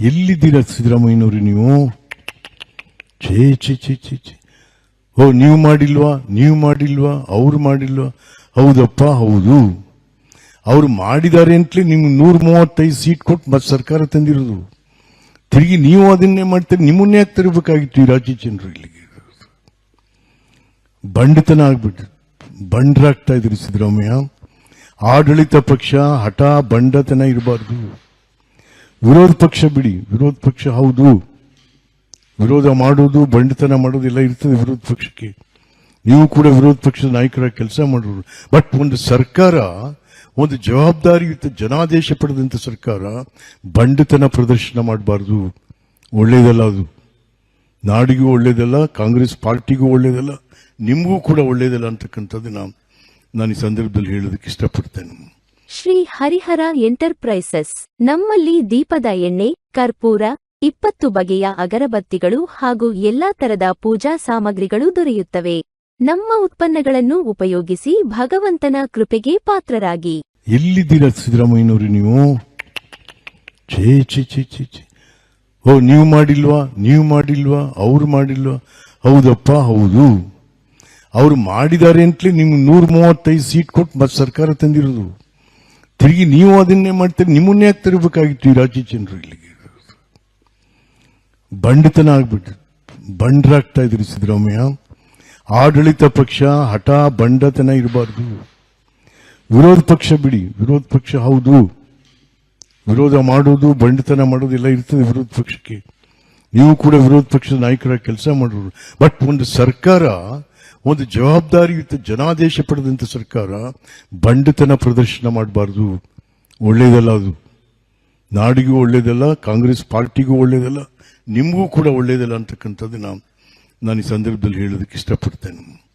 ಎಲ್ಲಿದ್ದೀರಾ ಸಿದ್ದರಾಮಯ್ಯನವ್ರಿ ನೀವು? ಛೇ ಛೇ ಛೇ ಛೇ ಛೇ. ಓ, ನೀವು ಮಾಡಿಲ್ವಾ? ನೀವು ಮಾಡಿಲ್ವಾ? ಅವ್ರು ಮಾಡಿಲ್ವಾ? ಹೌದಪ್ಪ, ಹೌದು. ಅವ್ರು ಮಾಡಿದ್ದಾರೆ ಅಂತಲೇ ನಿಮ್ಗೆ ನೂರ ಮೂವತ್ತೈದು ಸೀಟ್ ಕೊಟ್ಟು ಮತ್ತೆ ಸರ್ಕಾರ ತಂದಿರೋದು. ತಿರುಗಿ ನೀವು ಅದನ್ನೇ ಮಾಡ್ತೀರಿ, ನಿಮ್ಮನ್ನೇ ಯಾಕೆ ತರಬೇಕಾಗಿತ್ತು ಈ ರಾಜ್ಯ ಜನರು ಇಲ್ಲಿಗೆ. ಬಂಡತನ ಆಗ್ಬಿಟ್ಟು ಬಂಡ್ರಾಗ್ತಾ ಇದ್ರಿ ಸಿದ್ದರಾಮಯ್ಯ. ಆಡಳಿತ ಪಕ್ಷ ಹಠ ಬಂಡತನ ಇರಬಾರ್ದು. ವಿರೋಧ ಪಕ್ಷ ಬಿಡಿ. ವಿರೋಧ ಪಕ್ಷ ಹೌದು. ವಿರೋಧ ಮಾಡೋದು ಬಂಡತನ ಮಾಡೋದು ಎಲ್ಲ ಇರ್ತದೆ ವಿರೋಧ ಪಕ್ಷಕ್ಕೆ. ನೀವು ಕೂಡ ವಿರೋಧ ಪಕ್ಷದ ನಾಯಕರಾಗಿ ಕೆಲಸ ಮಾಡೋರು ಬಟ್ ಒಂದು ಸರ್ಕಾರ, ಒಂದು ಜವಾಬ್ದಾರಿಯುತ ಜನಾದೇಶ ಪಡೆದಂಥ ಸರ್ಕಾರ ಬಂಡತನ ಪ್ರದರ್ಶನ ಮಾಡಬಾರ್ದು. ಒಳ್ಳೆಯದಲ್ಲ ಅದು. ನಾಡಿಗೂ ಒಳ್ಳೆಯದಲ್ಲ ಕಾಂಗ್ರೆಸ್ ಪಾರ್ಟಿಗೂ ಒಳ್ಳೆಯದಲ್ಲ ನಿಮಗೂ ಕೂಡ ಒಳ್ಳೆಯದಲ್ಲ ಅಂತಕ್ಕಂಥದ್ದು ನಾನು ನಾನು ಈ ಸಂದರ್ಭದಲ್ಲಿ ಹೇಳೋದಕ್ಕೆ ಇಷ್ಟಪಡ್ತೇನೆ. ಶ್ರೀ ಹರಿಹರ ಎಂಟರ್ಪ್ರೈಸಸ್. ನಮ್ಮಲ್ಲಿ ದೀಪದ ಎಣ್ಣೆ, ಕರ್ಪೂರ, ಇಪ್ಪತ್ತು ಬಗೆಯ ಅಗರಬತ್ತಿಗಳು ಹಾಗೂ ಎಲ್ಲಾ ತರದ ಪೂಜಾ ಸಾಮಗ್ರಿಗಳು ದೊರೆಯುತ್ತವೆ. ನಮ್ಮ ಉತ್ಪನ್ನಗಳನ್ನು ಉಪಯೋಗಿಸಿ ಭಗವಂತನ ಕೃಪೆಗೆ ಪಾತ್ರರಾಗಿ. ಎಲ್ಲಿದ್ದೀರಾ ಸಿದ್ದರಾಮಯ್ಯನವರು ನೀವು? ಛೇ ಛೇ ಛೇ ಓ, ನೀವು ಮಾಡಿಲ್ವಾ? ನೀವು ಮಾಡಿಲ್ವಾ? ಅವ್ರು ಮಾಡಿಲ್ವಾ? ಹೌದಪ್ಪ, ಹೌದು. ಅವ್ರು ಮಾಡಿದ್ದಾರೆ ಅಂತಲೇ ನಿಮ್ಗೆ ನೂರ ಮೂವತ್ತೈದು ಸೀಟ್ ಕೊಟ್ಟು ಮತ್ತೆ ಸರ್ಕಾರ ತಂದಿರೋದು. ತಿರುಗಿ ನೀವು ಅದನ್ನೇ ಮಾಡ್ತೀರಿ, ನಿಮ್ಮನ್ನೇ ಯಾಕೆ ತರಬೇಕಾಗಿತ್ತು ಈ ರಾಜ್ಯ ಜನರು ಇಲ್ಲಿಗೆ. ಬಂಡತನ ಆಗ್ಬಿಟ್ಟು ಬಂಡ್ರಾಗ್ತಾ ಇದ್ರಿ ಸಿದ್ದರಾಮಯ್ಯ. ಆಡಳಿತ ಪಕ್ಷ ಹಠ ಬಂಡತನ ಇರಬಾರ್ದು. ವಿರೋಧ ಪಕ್ಷ ಬಿಡಿ. ವಿರೋಧ ಪಕ್ಷ ಹೌದು. ವಿರೋಧ ಮಾಡೋದು ಬಂಡತನ ಮಾಡೋದು ಎಲ್ಲ ಇರ್ತದೆ ವಿರೋಧ ಪಕ್ಷಕ್ಕೆ. ನೀವು ಕೂಡ ವಿರೋಧ ಪಕ್ಷದ ನಾಯಕರಾಗಿ ಕೆಲಸ ಮಾಡೋರು. ಬಟ್ ಒಂದು ಸರ್ಕಾರ ಒಂದು ಜವಾಬ್ದಾರಿಯುತ ಜನಾದೇಶ ಪಡೆದಂಥ ಸರ್ಕಾರ ಬಂಡತನ ಪ್ರದರ್ಶನ ಮಾಡಬಾರ್ದು. ಒಳ್ಳೆಯದಲ್ಲ ಅದು. ನಾಡಿಗೂ ಒಳ್ಳೆಯದಲ್ಲ ಕಾಂಗ್ರೆಸ್ ಪಾರ್ಟಿಗೂ ಒಳ್ಳೆಯದಲ್ಲ ನಿಮಗೂ ಕೂಡ ಒಳ್ಳೆಯದಲ್ಲ ಅಂತಕ್ಕಂಥದ್ದು ನಾನು ನಾನು ಈ ಸಂದರ್ಭದಲ್ಲಿ ಹೇಳೋದಕ್ಕೆ ಇಷ್ಟಪಡ್ತೇನೆ.